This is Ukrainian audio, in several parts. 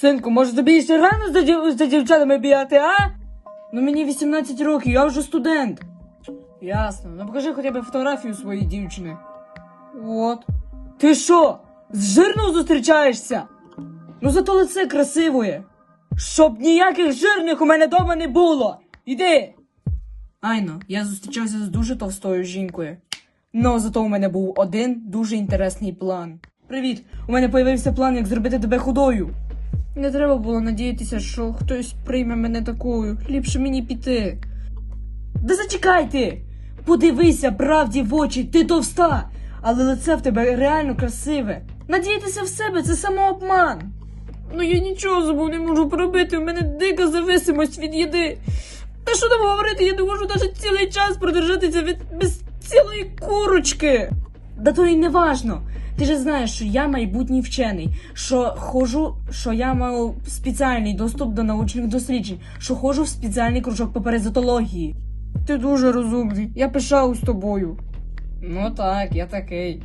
Синку, може тобі ще рано за, дів... за дівчатами бігати, а? Ну мені 18 років, я вже студент. Ясно. Ну покажи хоча б фотографію своєї дівчини. От. Ти що? З жирною зустрічаєшся? Ну зато лице красивоє. Щоб ніяких жирних у мене дома не було. Іди. Айно, я зустрічався з дуже товстою жінкою. Ну, зато у мене був один дуже інтересний план. Привіт! У мене появився план, як зробити тебе худою. Не треба було надіятися, що хтось прийме мене такою. Ліпше мені піти. Да зачекайте! Подивися правді в очі, ти товста, але лице в тебе реально красиве. Надіятися в себе це самообман. Ну я нічого з не можу пробити, у мене дика зависимость від їди. Та що там говорити, я не можу навіть цілий час продержатися від без цілої курочки. Да то й не важно. Ти ж знаєш, що я майбутній вчений, що ходжу, що я маю спеціальний доступ до научних досліджень, що ходжу в спеціальний кружок по паразитології. Ти дуже розумний, я пишаюсь тобою. Ну так, я такий.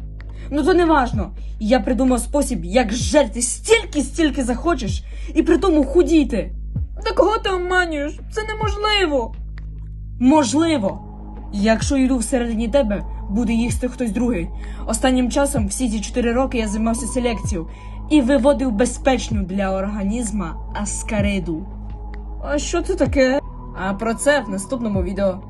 Ну то не важно. Я придумав спосіб, як жерти стільки, стільки захочеш, і при тому худіти. Та кого ти обманюєш? Це неможливо. Можливо. Якщо йду всередині тебе, буде їсти хтось другий. Останнім часом, всі ці чотири роки я займався селекцією і виводив безпечну для організма аскариду. А що це таке? А про це в наступному відео.